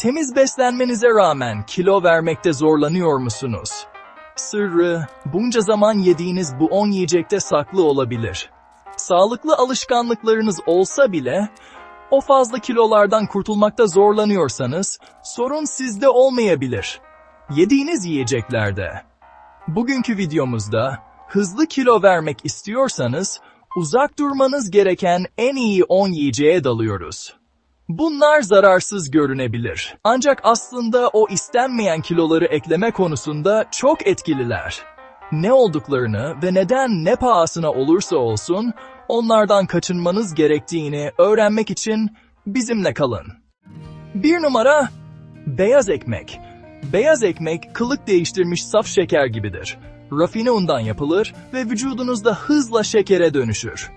Temiz beslenmenize rağmen kilo vermekte zorlanıyor musunuz? Sırrı, bunca zaman yediğiniz bu 10 yiyecekte saklı olabilir. Sağlıklı alışkanlıklarınız olsa bile, o fazla kilolardan kurtulmakta zorlanıyorsanız, sorun sizde olmayabilir. Yediğiniz yiyeceklerde. Bugünkü videomuzda, hızlı kilo vermek istiyorsanız, uzak durmanız gereken en iyi 10 yiyeceğe dalıyoruz. Bunlar zararsız görünebilir. Ancak aslında o istenmeyen kiloları ekleme konusunda çok etkililer. Ne olduklarını ve neden ne pahasına olursa olsun onlardan kaçınmanız gerektiğini öğrenmek için bizimle kalın. Bir numara beyaz ekmek. Beyaz ekmek kılık değiştirmiş saf şeker gibidir. Rafine undan yapılır ve vücudunuzda hızla şekere dönüşür.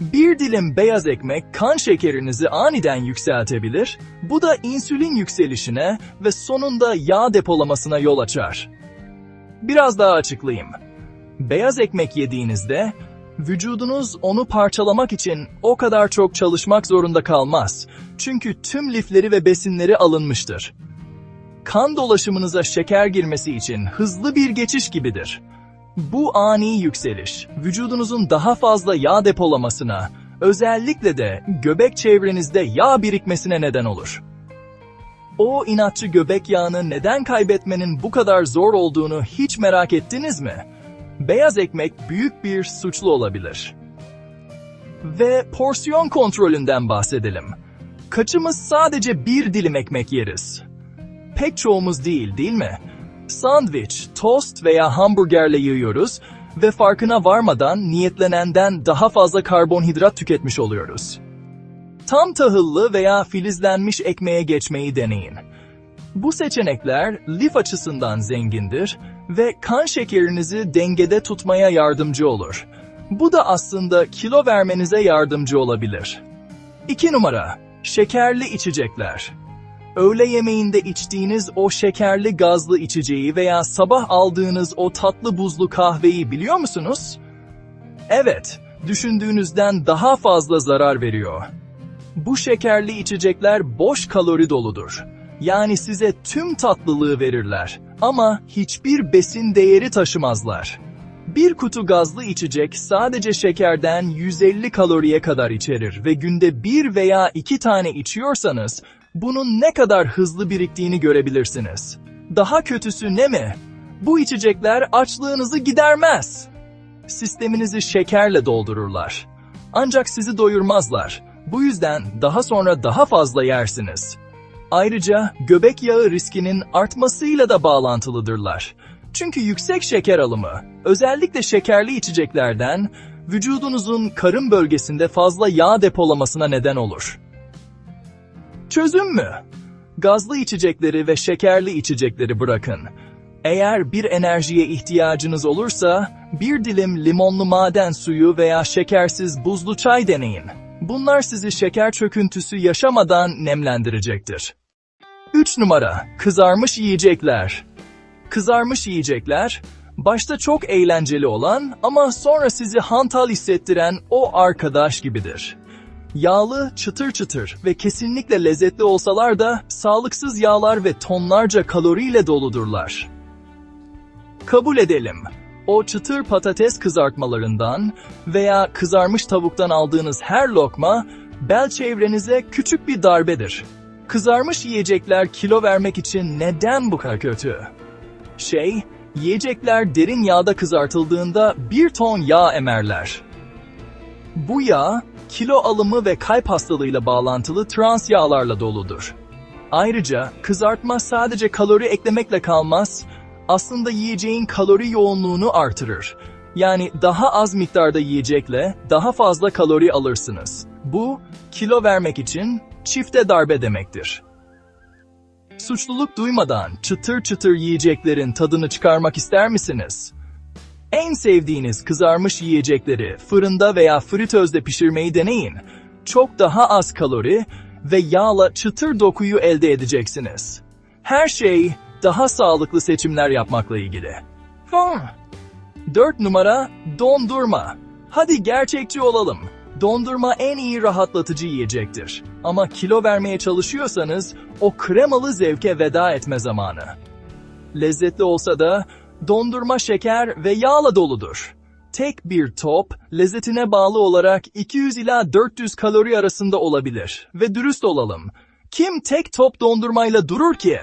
Bir dilim beyaz ekmek kan şekerinizi aniden yükseltebilir, bu da insülin yükselişine ve sonunda yağ depolamasına yol açar. Biraz daha açıklayayım. Beyaz ekmek yediğinizde, vücudunuz onu parçalamak için o kadar çok çalışmak zorunda kalmaz. Çünkü tüm lifleri ve besinleri alınmıştır. Kan dolaşımınıza şeker girmesi için hızlı bir geçiş gibidir. Bu ani yükseliş, vücudunuzun daha fazla yağ depolamasına, özellikle de göbek çevrenizde yağ birikmesine neden olur. O inatçı göbek yağını neden kaybetmenin bu kadar zor olduğunu hiç merak ettiniz mi? Beyaz ekmek büyük bir suçlu olabilir. Ve porsiyon kontrolünden bahsedelim. Kaçımız sadece bir dilim ekmek yeriz? Pek çoğumuz değil, değil mi? Sandviç, tost veya hamburgerle yiyoruz ve farkına varmadan niyetlenenden daha fazla karbonhidrat tüketmiş oluyoruz. Tam tahıllı veya filizlenmiş ekmeğe geçmeyi deneyin. Bu seçenekler lif açısından zengindir ve kan şekerinizi dengede tutmaya yardımcı olur. Bu da aslında kilo vermenize yardımcı olabilir. 2 numara, şekerli içecekler. Öğle yemeğinde içtiğiniz o şekerli gazlı içeceği veya sabah aldığınız o tatlı buzlu kahveyi biliyor musunuz? Evet, düşündüğünüzden daha fazla zarar veriyor. Bu şekerli içecekler boş kalori doludur. Yani size tüm tatlılığı verirler ama hiçbir besin değeri taşımazlar. Bir kutu gazlı içecek sadece şekerden 150 kaloriye kadar içerir ve günde bir veya iki tane içiyorsanız bunun ne kadar hızlı biriktiğini görebilirsiniz. Daha kötüsü ne mi? Bu içecekler açlığınızı gidermez. Sisteminizi şekerle doldururlar. Ancak sizi doyurmazlar. Bu yüzden daha sonra daha fazla yersiniz. Ayrıca göbek yağı riskinin artmasıyla da bağlantılıdırlar. Çünkü yüksek şeker alımı, özellikle şekerli içeceklerden, vücudunuzun karın bölgesinde fazla yağ depolamasına neden olur. Çözüm mü? Gazlı içecekleri ve şekerli içecekleri bırakın. Eğer bir enerjiye ihtiyacınız olursa, bir dilim limonlu maden suyu veya şekersiz buzlu çay deneyin. Bunlar sizi şeker çöküntüsü yaşamadan nemlendirecektir. 3 numara, kızarmış yiyecekler. Kızarmış yiyecekler, başta çok eğlenceli olan ama sonra sizi hantal hissettiren o arkadaş gibidir. Yağlı, çıtır çıtır ve kesinlikle lezzetli olsalar da sağlıksız yağlar ve tonlarca kaloriyle doludurlar. Kabul edelim. O çıtır patates kızartmalarından veya kızarmış tavuktan aldığınız her lokma bel çevrenize küçük bir darbedir. Kızarmış yiyecekler kilo vermek için neden bu kadar kötü? Şey, yiyecekler derin yağda kızartıldığında bir ton yağ emerler. Bu yağ, kilo alımı ve kalp hastalığıyla bağlantılı trans yağlarla doludur. Ayrıca kızartma sadece kalori eklemekle kalmaz, aslında yiyeceğin kalori yoğunluğunu artırır. Yani daha az miktarda yiyecekle daha fazla kalori alırsınız. Bu, kilo vermek için çifte darbe demektir. Suçluluk duymadan çıtır çıtır yiyeceklerin tadını çıkarmak ister misiniz? En sevdiğiniz kızarmış yiyecekleri fırında veya fritözde pişirmeyi deneyin. Çok daha az kalori ve yağla çıtır dokuyu elde edeceksiniz. Her şey daha sağlıklı seçimler yapmakla ilgili. Hmm. 4 numara dondurma. Hadi gerçekçi olalım. Dondurma en iyi rahatlatıcı yiyecektir. Ama kilo vermeye çalışıyorsanız o kremalı zevke veda etme zamanı. Lezzetli olsa da dondurma şeker ve yağla doludur. Tek bir top lezzetine bağlı olarak 200 ila 400 kalori arasında olabilir. Ve dürüst olalım. Kim tek top dondurmayla durur ki?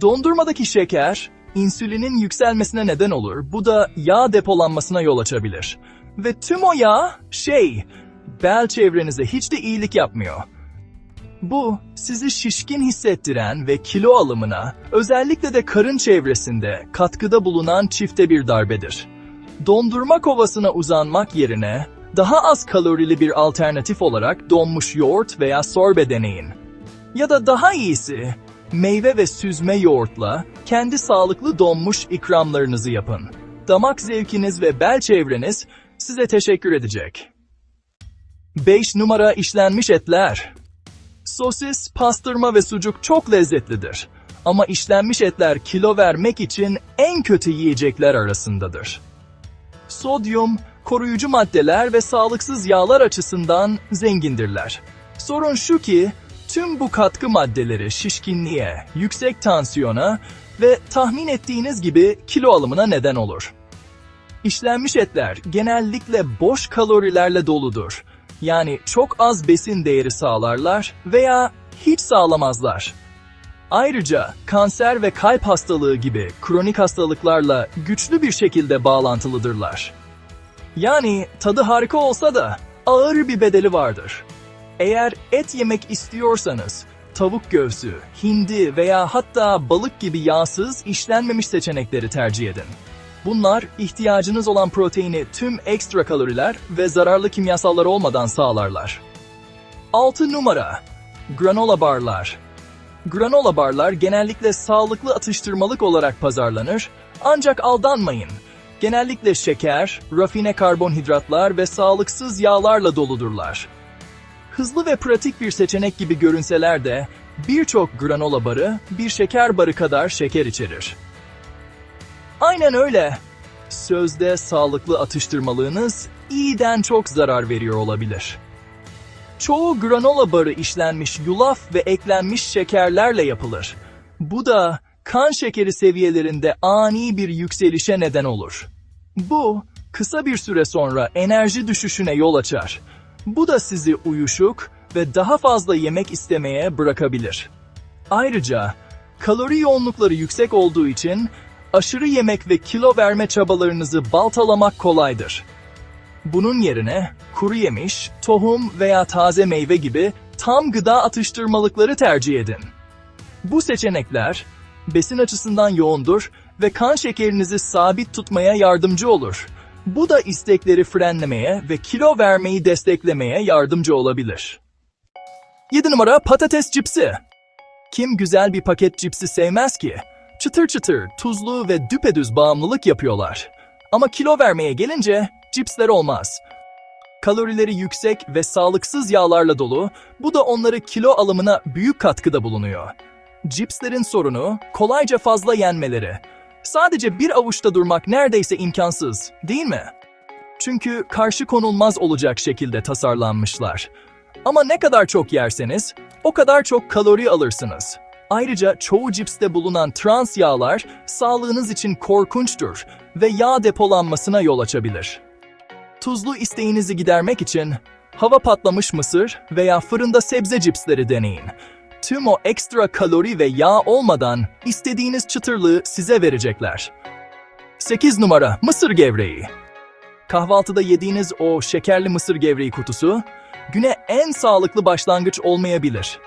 Dondurmadaki şeker, insülinin yükselmesine neden olur. Bu da yağ depolanmasına yol açabilir. Ve tüm o yağ, şey, bel çevrenize hiç de iyilik yapmıyor. Bu, sizi şişkin hissettiren ve kilo alımına, özellikle de karın çevresinde katkıda bulunan çifte bir darbedir. Dondurma kovasına uzanmak yerine, daha az kalorili bir alternatif olarak donmuş yoğurt veya sorbe deneyin. Ya da daha iyisi, meyve ve süzme yoğurtla kendi sağlıklı donmuş ikramlarınızı yapın. Damak zevkiniz ve bel çevreniz size teşekkür edecek. 5 numara işlenmiş etler. Sosis, pastırma ve sucuk çok lezzetlidir. Ama işlenmiş etler kilo vermek için en kötü yiyecekler arasındadır. Sodyum, koruyucu maddeler ve sağlıksız yağlar açısından zengindirler. Sorun şu ki, tüm bu katkı maddeleri şişkinliğe, yüksek tansiyona ve tahmin ettiğiniz gibi kilo alımına neden olur. İşlenmiş etler genellikle boş kalorilerle doludur. Yani çok az besin değeri sağlarlar veya hiç sağlamazlar. Ayrıca kanser ve kalp hastalığı gibi kronik hastalıklarla güçlü bir şekilde bağlantılıdırlar. Yani tadı harika olsa da ağır bir bedeli vardır. Eğer et yemek istiyorsanız tavuk göğsü, hindi veya hatta balık gibi yağsız işlenmemiş seçenekleri tercih edin. Bunlar ihtiyacınız olan proteini tüm ekstra kaloriler ve zararlı kimyasallar olmadan sağlarlar. 6 numara Granola barlar Granola barlar genellikle sağlıklı atıştırmalık olarak pazarlanır ancak aldanmayın. Genellikle şeker, rafine karbonhidratlar ve sağlıksız yağlarla doludurlar. Hızlı ve pratik bir seçenek gibi görünseler de birçok granola barı bir şeker barı kadar şeker içerir. Aynen öyle. Sözde sağlıklı atıştırmalığınız iyiden çok zarar veriyor olabilir. Çoğu granola barı işlenmiş yulaf ve eklenmiş şekerlerle yapılır. Bu da kan şekeri seviyelerinde ani bir yükselişe neden olur. Bu, kısa bir süre sonra enerji düşüşüne yol açar. Bu da sizi uyuşuk ve daha fazla yemek istemeye bırakabilir. Ayrıca, kalori yoğunlukları yüksek olduğu için aşırı yemek ve kilo verme çabalarınızı baltalamak kolaydır. Bunun yerine kuru yemiş, tohum veya taze meyve gibi tam gıda atıştırmalıkları tercih edin. Bu seçenekler besin açısından yoğundur ve kan şekerinizi sabit tutmaya yardımcı olur. Bu da istekleri frenlemeye ve kilo vermeyi desteklemeye yardımcı olabilir. 7 numara patates cipsi. Kim güzel bir paket cipsi sevmez ki? Çıtır çıtır, tuzlu ve düpedüz bağımlılık yapıyorlar. Ama kilo vermeye gelince cipsler olmaz. Kalorileri yüksek ve sağlıksız yağlarla dolu, bu da onları kilo alımına büyük katkıda bulunuyor. Cipslerin sorunu kolayca fazla yenmeleri. Sadece bir avuçta durmak neredeyse imkansız, değil mi? Çünkü karşı konulmaz olacak şekilde tasarlanmışlar. Ama ne kadar çok yerseniz, o kadar çok kalori alırsınız. Ayrıca çoğu cipste bulunan trans yağlar sağlığınız için korkunçtur ve yağ depolanmasına yol açabilir. Tuzlu isteğinizi gidermek için hava patlamış mısır veya fırında sebze cipsleri deneyin. Tüm o ekstra kalori ve yağ olmadan istediğiniz çıtırlığı size verecekler. 8 numara mısır gevreği. Kahvaltıda yediğiniz o şekerli mısır gevreği kutusu güne en sağlıklı başlangıç olmayabilir.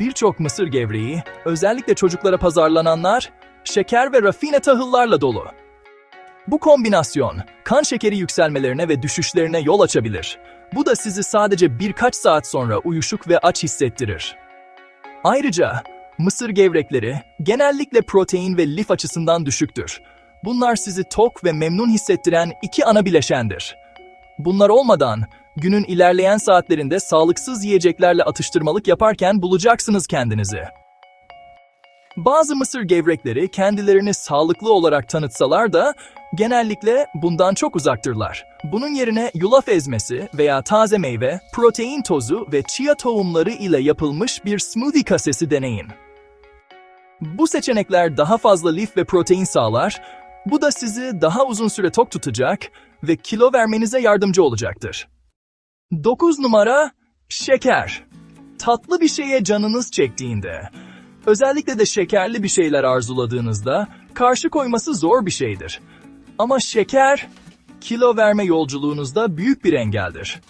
Birçok mısır gevreği, özellikle çocuklara pazarlananlar, şeker ve rafine tahıllarla dolu. Bu kombinasyon, kan şekeri yükselmelerine ve düşüşlerine yol açabilir. Bu da sizi sadece birkaç saat sonra uyuşuk ve aç hissettirir. Ayrıca, mısır gevrekleri genellikle protein ve lif açısından düşüktür. Bunlar sizi tok ve memnun hissettiren iki ana bileşendir. Bunlar olmadan günün ilerleyen saatlerinde sağlıksız yiyeceklerle atıştırmalık yaparken bulacaksınız kendinizi. Bazı mısır gevrekleri kendilerini sağlıklı olarak tanıtsalar da genellikle bundan çok uzaktırlar. Bunun yerine yulaf ezmesi veya taze meyve, protein tozu ve chia tohumları ile yapılmış bir smoothie kasesi deneyin. Bu seçenekler daha fazla lif ve protein sağlar, bu da sizi daha uzun süre tok tutacak ve kilo vermenize yardımcı olacaktır. 9 numara şeker. Tatlı bir şeye canınız çektiğinde, özellikle de şekerli bir şeyler arzuladığınızda karşı koyması zor bir şeydir. Ama şeker kilo verme yolculuğunuzda büyük bir engeldir.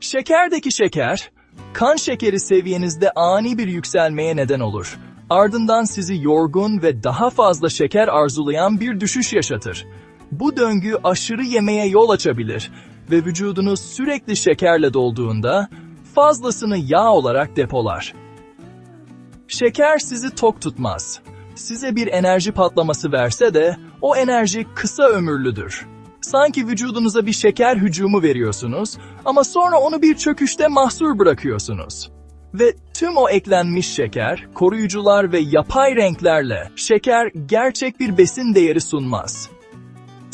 Şekerdeki şeker, kan şekeri seviyenizde ani bir yükselmeye neden olur. Ardından sizi yorgun ve daha fazla şeker arzulayan bir düşüş yaşatır. Bu döngü aşırı yemeye yol açabilir ve vücudunuz sürekli şekerle dolduğunda fazlasını yağ olarak depolar. Şeker sizi tok tutmaz. Size bir enerji patlaması verse de o enerji kısa ömürlüdür. Sanki vücudunuza bir şeker hücumu veriyorsunuz ama sonra onu bir çöküşte mahsur bırakıyorsunuz. Ve tüm o eklenmiş şeker, koruyucular ve yapay renklerle şeker gerçek bir besin değeri sunmaz.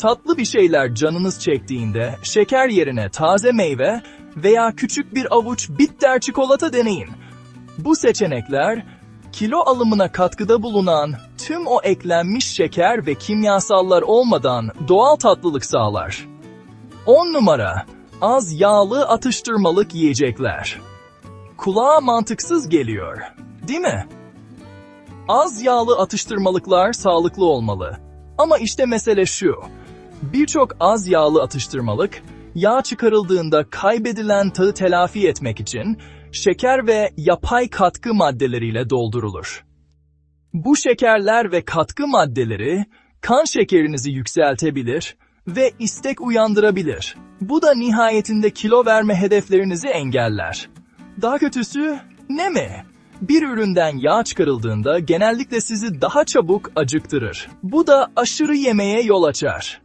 Tatlı bir şeyler canınız çektiğinde şeker yerine taze meyve veya küçük bir avuç bitter çikolata deneyin. Bu seçenekler kilo alımına katkıda bulunan tüm o eklenmiş şeker ve kimyasallar olmadan doğal tatlılık sağlar. 10 numara az yağlı atıştırmalık yiyecekler. Kulağa mantıksız geliyor, değil mi? Az yağlı atıştırmalıklar sağlıklı olmalı. Ama işte mesele şu. Birçok az yağlı atıştırmalık, yağ çıkarıldığında kaybedilen tadı telafi etmek için şeker ve yapay katkı maddeleriyle doldurulur. Bu şekerler ve katkı maddeleri kan şekerinizi yükseltebilir ve istek uyandırabilir. Bu da nihayetinde kilo verme hedeflerinizi engeller. Daha kötüsü ne mi? Bir üründen yağ çıkarıldığında genellikle sizi daha çabuk acıktırır. Bu da aşırı yemeye yol açar.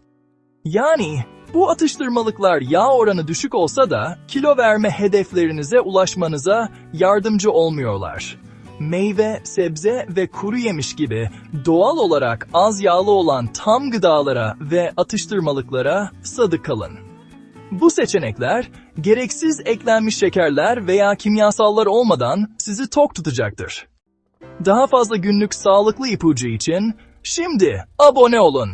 Yani bu atıştırmalıklar yağ oranı düşük olsa da kilo verme hedeflerinize ulaşmanıza yardımcı olmuyorlar. Meyve, sebze ve kuru yemiş gibi doğal olarak az yağlı olan tam gıdalara ve atıştırmalıklara sadık kalın. Bu seçenekler gereksiz eklenmiş şekerler veya kimyasallar olmadan sizi tok tutacaktır. Daha fazla günlük sağlıklı ipucu için şimdi abone olun.